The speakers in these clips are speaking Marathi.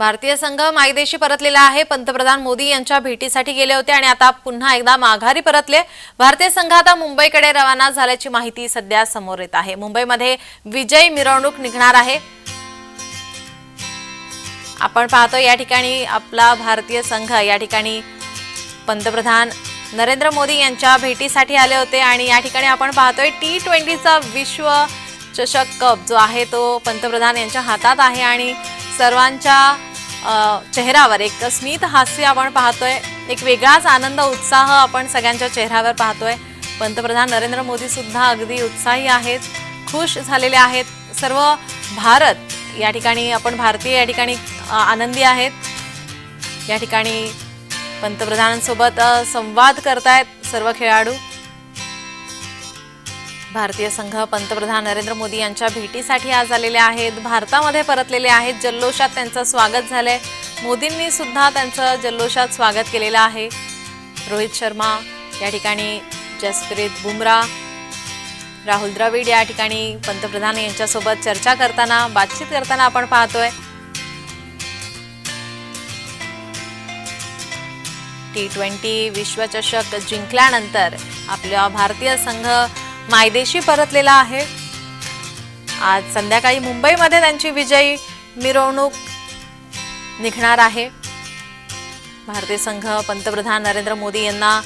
भारतीय संघ मायदेशी परतलेला आहे. पंतप्रधान मोदी यांच्या भेटीसाठी गेले होते आणि आता पुन्हा एकदा माघारी परतले. भारतीय संघ आता मुंबईकडे रवाना झाल्याची माहिती सध्या समोर येत आहे. मुंबईमध्ये विजय मिरवणूक निघणार आहे. आपण पाहतो या ठिकाणी आपला भारतीय संघ. या ठिकाणी पंतप्रधान नरेंद्र मोदी यांच्या भेटीसाठी आले होते आणि या ठिकाणी आपण पाहतोय टी ट्वेंटीचा विश्व चषक कप जो आहे तो पंतप्रधान यांच्या हातात आहे आणि सर्वांच्या चेहऱ्यावर. एक स्मित हास्य आपण पाहतोय एक वेगळाच आनंद उत्साह आपण सगळ्यांच्या चेहऱ्यावर पाहतोय. पंतप्रधान नरेंद्र मोदी सुद्धा अगदी उत्साही आहेत खुश झालेले आहेत. सर्व भारत या ठिकाणी आपण भारतीय या ठिकाणी आनंदी आहेत. या ठिकाणी पंतप्रधानांसोबत संवाद करतायत सर्व खेळाडू. भारतीय संघ पंतप्रधान नरेंद्र मोदी यांच्या भेटीसाठी आज आलेले आहेत. भारतामध्ये परतलेले आहेत. जल्लोषात त्यांचं स्वागत झालंय. मोदींनी सुद्धा त्यांचं जल्लोषात स्वागत केलेलं आहे. रोहित शर्मा या ठिकाणी जसप्रीत बुमराह राहुल द्रविड या ठिकाणी पंतप्रधान यांच्यासोबत चर्चा करताना बातचीत करताना आपण पाहतोय. टी ट्वेंटी विश्वचषक जिंकल्यानंतर आपला भारतीय संघ मायदेशी परतलेला आहे. आज संध्याकाळी मुंबईमध्ये त्यांची विजयी मिरवणूक निघणार आहे. भारतीय संघ पंतप्रधान नरेंद्र मोदी यांना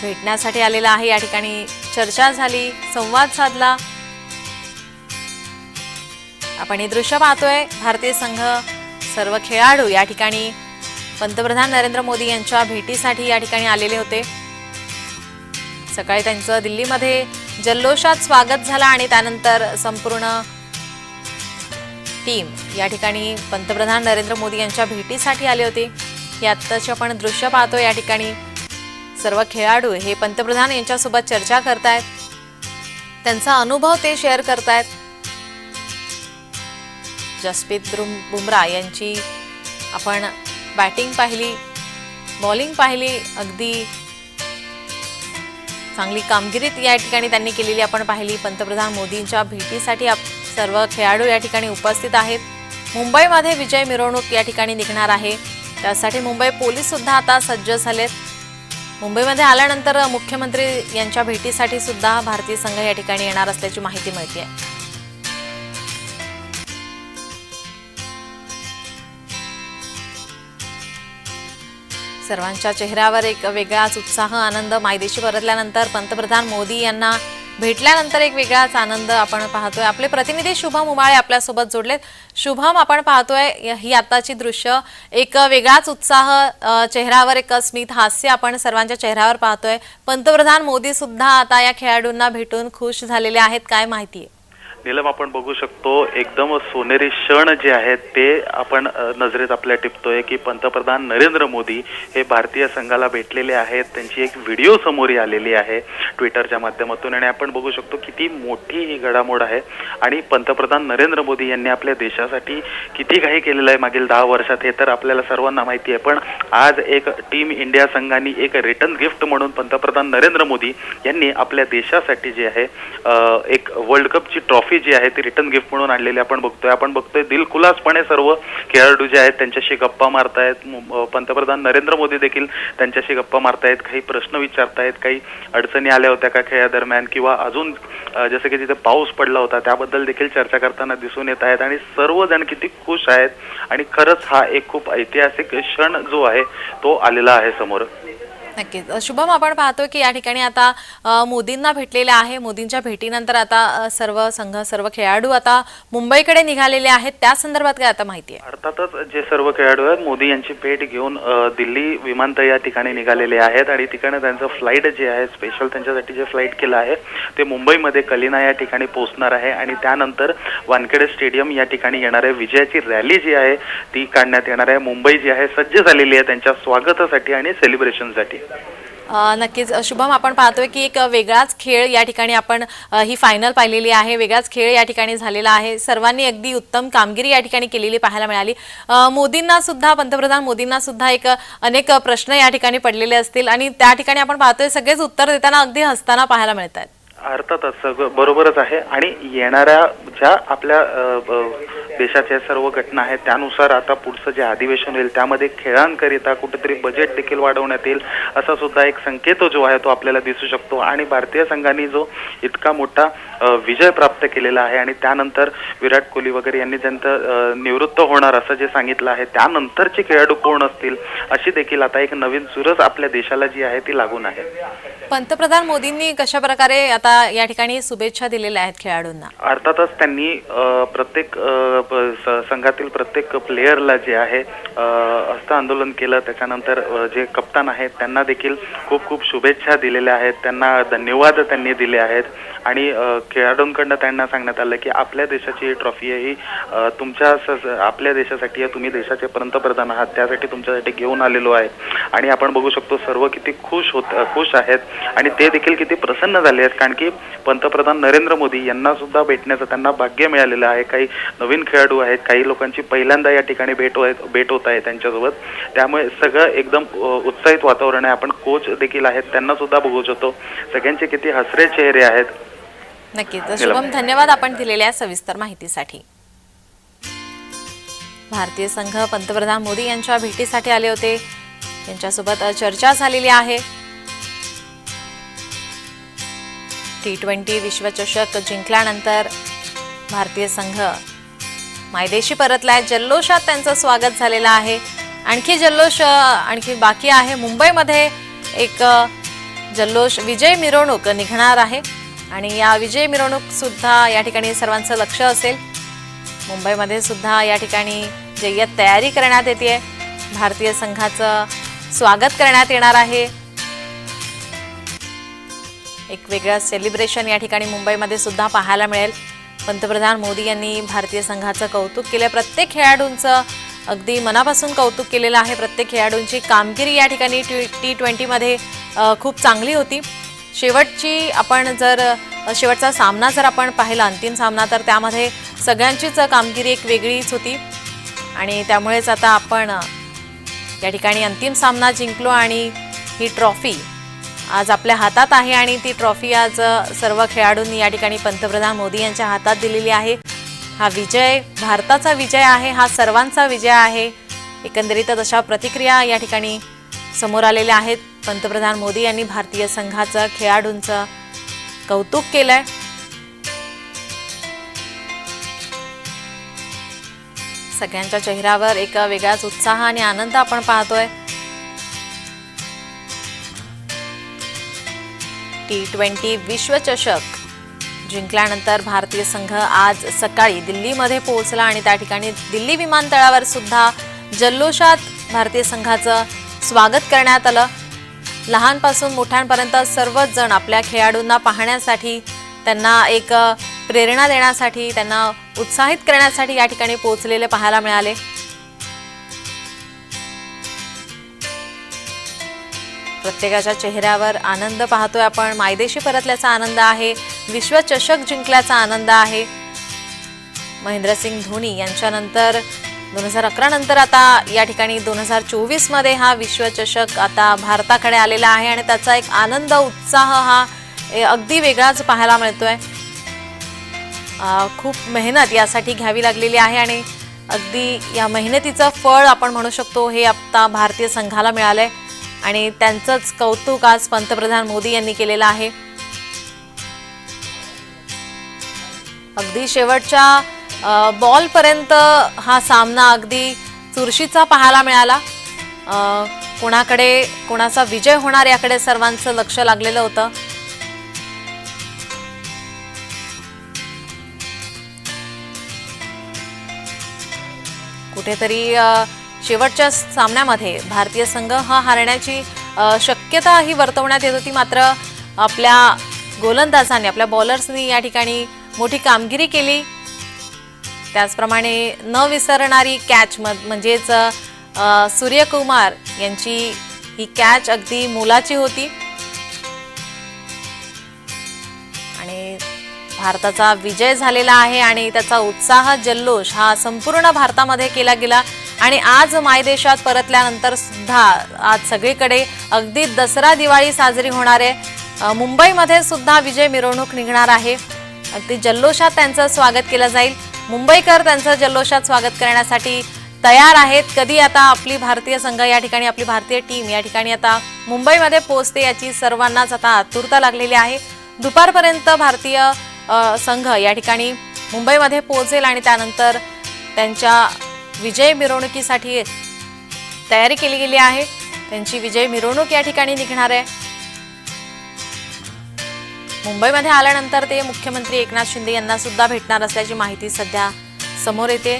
भेटण्यासाठी आलेला आहे. या ठिकाणी चर्चा झाली संवाद साधला. आपण हे दृश्य पाहतोय भारतीय संघ सर्व खेळाडू या ठिकाणी पंतप्रधान नरेंद्र मोदी यांच्या भेटीसाठी या ठिकाणी आलेले होते. सकाळी त्यांचं दिल्लीमध्ये जल्लोषात स्वागत झालं आणि त्यानंतर संपूर्ण टीम या ठिकाणी पंतप्रधान नरेंद्र मोदी यांच्या भेटीसाठी आले होते. हे आत्ताचे आपण दृश्य पाहतो या ठिकाणी. सर्व खेळाडू हे पंतप्रधान यांच्यासोबत चर्चा करतायत. त्यांचा अनुभव ते शेअर करतायत. जसप्रीत बुमरा बुमराह यांची आपण बॅटिंग पाहिली बॉलिंग पाहिली अगदी चांगली कामगिरी या ठिकाणी त्यांनी केलेली आपण पाहिली पंतप्रधान मोदींच्या भेटीसाठी आप सर्व खेळाडू या ठिकाणी उपस्थित आहेत. मुंबईमध्ये विजय मिरवणूक या ठिकाणी निघणार आहे. त्यासाठी मुंबई पोलीस सुद्धा आता सज्ज झालेत. मुंबईमध्ये आल्यानंतर मुख्यमंत्री यांच्या भेटीसाठी सुद्धा भारतीय संघ या ठिकाणी येणार असल्याची माहिती मिळते आहे सर्वांच्या चेहऱ्यावर एक वेगळाच उत्साह आनंद मायदेशी परतल्यानंतर पंतप्रधान मोदी यांना भेटल्यानंतर एक वेगळाच आनंद आपण पाहतोय. आपले प्रतिनिधी शुभम उमाळे आपल्यासोबत जोडलेत. शुभम आपण पाहतोय ही आताची दृश्य. एक वेगळाच उत्साह चेहऱ्यावर एक स्मित हास्य आपण सर्वांच्या चेहऱ्यावर पाहतोय. पंतप्रधान मोदी सुद्धा आता या खेळाडूंना भेटून खुश झालेले आहेत. काय माहिती आहे? नीलम आपण बघू शकतो एकदम सोनेरी क्षण जे आहेत ते आपण नजरेत आपल्या टिपतोय की पंतप्रधान नरेंद्र मोदी हे भारतीय संघाला भेटलेले आहेत. त्यांची एक व्हिडिओ समोर आलेली आहे ट्विटरच्या माध्यमातून. आणि आपण बघू शकतो किती मोठी ही घडामोड आहे. आणि पंतप्रधान नरेंद्र मोदी यांनी आपल्या देशासाठी किती काही केलेलं आहे मागील दहा वर्षात हे तर आपल्याला सर्वांना माहिती आहे. पण आज एक टीम इंडिया संघाने एक रिटर्न गिफ्ट म्हणून पंतप्रधान नरेंद्र मोदी यांनी आपल्या देशासाठी जे आहे एक वर्ल्ड कपची ट्रॉफी जी आहे ती रिटर्न गिफ्ट म्हणून आणलेली आपण बघतोय. आपण बघतोय दिलखुलासपणे सर्व खेळाडू जे आहेत त्यांच्याशी गप्पा मारतायत. पंतप्रधान नरेंद्र मोदी देखील त्यांच्याशी गप्पा मारतायत. काही प्रश्न विचारतायत. काही अडचणी आल्या होत्या का खेळादरम्यान? किंवा अजून जसं की तिथे पाऊस पडला होता त्याबद्दल देखील चर्चा करताना दिसून येत आहेत. आणि सर्वजण किती खुश आहेत. आणि खरंच हा एक खूप ऐतिहासिक क्षण जो आहे तो आलेला आहे समोर. नक्कीच. शुभम आपण पाहतोय की या ठिकाणी आता मोदींना भेटलेले आहे. मोदींच्या भेटीनंतर आता सर्व संघ सर्व खेळाडू आता मुंबईकडे निघालेले आहेत. त्या संदर्भात काय आता माहिती आहे? अर्थातच जे सर्व खेळाडू आहेत मोदी यांची भेट घेऊन दिल्ली विमानतळ या ठिकाणी निघालेले आहेत आणि तिकडे त्यांचं फ्लाईट जे आहे स्पेशल त्यांच्यासाठी जे फ्लाईट केलं आहे ते मुंबईमध्ये कलिना या ठिकाणी पोहोचणार आहे आणि त्यानंतर वानखेडे स्टेडियम या ठिकाणी येणार आहे. विजयाची रॅली जी आहे ती काढण्यात येणार आहे. मुंबई जी आहे सज्ज झालेली आहे त्यांच्या स्वागतासाठी आणि सेलिब्रेशनसाठी. नक्कीच. शुभम आपण पाहतोय की एक वेगळाच खेळ या ठिकाणी आपण ही फायनल पाहिलेली आहे. वेगळाच खेळ या ठिकाणी झालेला आहे. सर्वांनी अगदी उत्तम कामगिरी या ठिकाणी केलेली पाहायला मिळाली. मोदींना सुद्धा पंतप्रधान मोदींना सुद्धा एक अनेक प्रश्न या ठिकाणी पडलेले असतील आणि त्या ठिकाणी आपण पाहतोय सगळेच उत्तर देताना अगदी हसताना पाहायला मिळत आहेत अर्थातच सगळं बरोबरच आहे. आणि येणाऱ्या ज्या आपल्या देशाच्या सर्व घटना आहेत त्यानुसार आता पुढचं जे अधिवेशन होईल त्यामध्ये खेळांकरिता कुठेतरी बजेट देखील वाढवण्यात येईल असा सुद्धा एक संकेत जो आहे तो आपल्याला दिसू शकतो. आणि भारतीय संघाने जो इतका मोठा विजय प्राप्त केलेला आहे आणि त्यानंतर विराट कोहली वगैरे यांनी ज्यांचं निवृत्त होणार असं जे सांगितलं आहे त्यानंतरचे खेळाडू कोण असतील अशी देखील आता एक नवीन चुरस आपल्या देशाला जी आहे ती लागून आहे. पंतप्रधान मोदींनी कशा प्रकारे आता या ठिकाणी शुभेच्छा दिलेल्या आहेत खेळाडूंना. अर्थातच त्यांनी प्रत्येक संघातील प्रत्येक प्लेयरला जे आहे हस्त आंदोलन केलं. त्याच्यानंतर जे कप्तान आहेत त्यांना देखील खूप खूप शुभेच्छा दिलेल्या आहेत. त्यांना धन्यवाद त्यांनी दिले आहेत. आणि खेळाडूंकडनं त्यांना सांगण्यात आलं की आपल्या देशाची ही ट्रॉफी आहे ही तुमच्या आपल्या देशासाठी तुम्ही देशाचे पंतप्रधान आहात त्यासाठी तुमच्यासाठी घेऊन आलेलो आहे. आणि आपण बघू शकतो सर्व किती खुश होत खुश आहेत. आणि ते देखील किती प्रसन्न झाले आहेत कारण की पंतप्रधान नरेंद्र मोदी यांना सुद्धा भेटण्याचं त्यांना भाग्य मिळालेलं आहे. काही नवीन खेळाडू आहेत काही लोकांची पहिल्यांदा या ठिकाणी भेट भेट होत आहे त्यांच्यासोबत. त्यामुळे सगळं एकदम उत्साहित वातावरण आहे. आपण कोच देखील आहेत त्यांना सुद्धा बघू शकतो. सगळ्यांचे किती हसरे चेहरे आहेत. नक्कीच. शुभम धन्यवाद आपण दिलेल्या सविस्तर माहितीसाठी. भारतीय संघ पंतप्रधान मोदी यांच्या भेटीसाठी आले होते. त्यांच्यासोबत चर्चा झालेली आहे. टी ट्वेंटी विश्वचषक जिंकल्यानंतर भारतीय संघ मायदेशी परतलाय. जल्लोषात त्यांचं स्वागत झालेलं आहे. आणखी जल्लोष आणखी बाकी आहे. मुंबईमध्ये एक जल्लोष विजय मिरवणूक निघणार आहे. आणि या विजय मिरवणूक सुद्धा या ठिकाणी सर्वांचं लक्ष असेल. मुंबईमध्ये सुद्धा या ठिकाणी जय्यत तयारी करण्यात येते भारतीय संघाचं स्वागत करण्यात येणार आहे. एक वेगळं सेलिब्रेशन या ठिकाणी मुंबईमध्ये सुद्धा पाहायला मिळेल. पंतप्रधान मोदी यांनी भारतीय संघाचं कौतुक केलं. प्रत्येक खेळाडूंचं अगदी मनापासून कौतुक केलेलं आहे. प्रत्येक खेळाडूंची कामगिरी या ठिकाणी टी टी ट्वेंटीमध्ये खूप चांगली होती. शेवटची आपण जर शेवटचा सामना जर आपण पाहिला अंतिम सामना तर त्यामध्ये सगळ्यांचीच कामगिरी एक वेगळीच होती. आणि त्यामुळेच आता आपण या ठिकाणी अंतिम सामना जिंकलो आणि ही ट्रॉफी आज आपल्या हातात आहे आणि ती ट्रॉफी आज सर्व खेळाडूंनी या ठिकाणी पंतप्रधान मोदी यांच्या हातात दिलेली आहे. हा विजय भारताचा विजय आहे हा सर्वांचा विजय आहे. एकंदरीतच अशा प्रतिक्रिया या ठिकाणी समोर आलेल्या आहेत. पंतप्रधान मोदी यांनी भारतीय संघाचं खेळाडूंचं कौतुक केलंय. सगळ्यांच्या चेहऱ्यावर एक वेगळाच उत्साह आणि आनंद आपण पाहतोय. टी ट्वेंटी विश्वचषक जिंकल्यानंतर भारतीय संघ आज सकाळी दिल्लीमध्ये पोहोचला आणि त्या ठिकाणी दिल्ली विमानतळावर सुद्धा जल्लोषात भारतीय संघाचं स्वागत करण्यात आलं. लहानपासून मोठ्यांपर्यंत सर्वच जण आपल्या खेळाडूंना पाहण्यासाठी त्यांना एक प्रेरणा देण्यासाठी त्यांना उत्साहित करण्यासाठी या ठिकाणी पोहोचलेले पाहायला मिळाले. प्रत्येकाच्या चेहऱ्यावर आनंद पाहतोय आपण. मायदेशी परतल्याचा आनंद आहे. विश्वचषक जिंकल्याचा आनंद आहे. महेंद्रसिंग धोनी यांच्यानंतर दोन हजार अकरा नंतर आता या ठिकाणी दोन हजार चोवीसमध्ये हा विश्वचषक आता भारताकडे आलेला आहे आणि त्याचा एक आनंद उत्साह हा ए, अगदी वेगळाच पाहायला मिळतोय. खूप मेहनत यासाठी घ्यावी लागलेली आहे आणि अगदी या मेहनतीचं फळ आपण म्हणू शकतो हे आता भारतीय संघाला मिळालंय आणि त्यांचंच कौतुक आज पंतप्रधान मोदी यांनी केलेलं आहे. अगदी शेवटच्या बॉलपर्यंत हा सामना अगदी चुरशीचा पाहायला मिळाला. कोणाकडे कोणाचा विजय होणार याकडे सर्वांचं लक्ष लागलेलं होतं. कुठेतरी शेवटच्या सामन्यामध्ये भारतीय संघ हा हारण्याची शक्यता ही वर्तवण्यात येत होती. मात्र आपल्या गोलंदाजांनी आपल्या बॉलर्सनी या ठिकाणी मोठी कामगिरी केली. त्याचप्रमाणे न विसरणारी कॅच म म्हणजेच सूर्यकुमार यांची ही कॅच अगदी मोलाची होती. आणि भारताचा विजय झालेला आहे आणि त्याचा उत्साह जल्लोष हा संपूर्ण भारतामध्ये केला गेला. आणि आज मायदेशात परतल्यानंतर सुद्धा आज सगळीकडे अगदी दसरा दिवाळी साजरी होणार आहे. मुंबईमध्ये सुद्धा विजय मिरवणूक निघणार आहे. अगदी जल्लोषात त्यांचं स्वागत केलं जाईल. मुंबईकर त्यांचं जल्लोषात स्वागत करण्यासाठी तयार आहेत. कधी आता आपली भारतीय संघ या ठिकाणी आपली भारतीय टीम या ठिकाणी आता मुंबईमध्ये पोहोचते याची सर्वांनाच आता आतुरता लागलेली आहे. दुपारपर्यंत भारतीय संघ या ठिकाणी मुंबईमध्ये पोहोचेल आणि त्यानंतर त्यांच्या विजय मिरवणुकीसाठी तयारी केली गेली आहे. त्यांची विजय मिरवणूक या ठिकाणी निघणार आहे. मुंबईमध्ये आल्यानंतर ते मुख्यमंत्री एकनाथ शिंदे यांना सुद्धा भेटणार असल्याची माहिती सध्या समोर येते.